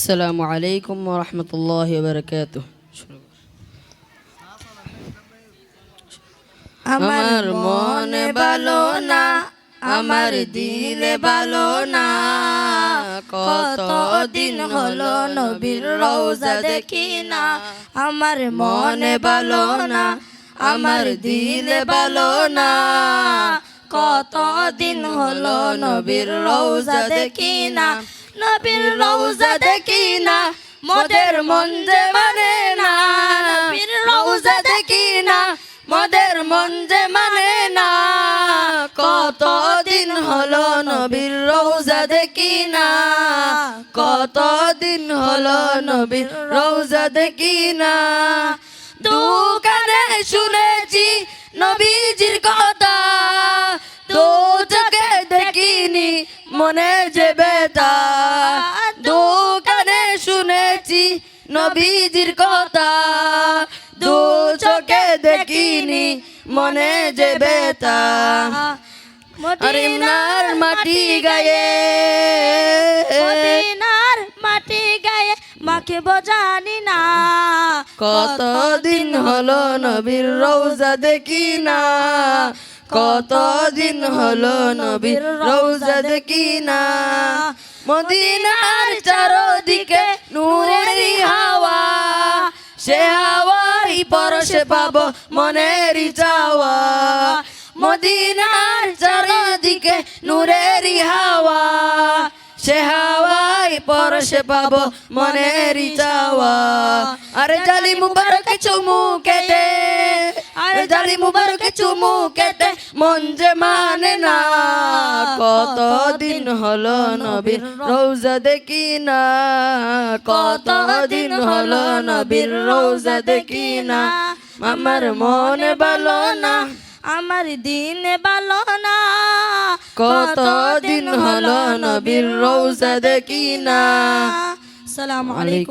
আসসালামু আলাইকুম রহমতুল্লাহ বারকাত আমার মনে ভালো না আমার দিলে ভালো না। কত দিন হলো নবীর রোজা দেখি না। আমার মনে ভালো না আমার দিলে ভালো না। কত দিন হলো নবীর রোজা দেখি না নবীর রোজা দেখি না, মোদের যে মানে না। নবীর রোজা দেখি না, মোদের যে মানে না। কত দিন হলো নবীর রোজা দেখি না কত দিন হলো নবীর রোজা দেখি না। দোকানে শুনেছি নবীজির কথা দু চোখে দেখিনি, মনে যে নবীজির কথা দু চোখে দেখিনি, মনে যে বেতা আরে নার মাটি গায়ে, মদিনার মাটি গায়ে মাকে বোঝানি না। কত দিন হলো নবীর রৌজা দেখি না। কত দিন হলো নবীর রৌজা দেখি না। মদিনার পরশে পাব মনেরই চাওয়া মদিনার চারদিকে নূরেরই হাওয়া। সে হাওয়াই পরশে পাব মনেরই চাওয়া আরে জালি মুবারকে চুমু কেটে, আরে জালি মুবারকে চুমু কেটে, মন যে মানে না। কত দিন হলো নবীর রোজা দেখি না? কত দিন হলো নবীর রোজা দেখি না? আমার মনে ভালো না আমার দিন ভালো না। কত দিন হলো নবীর রোজা দেখি না? সালাম আলাইকুম।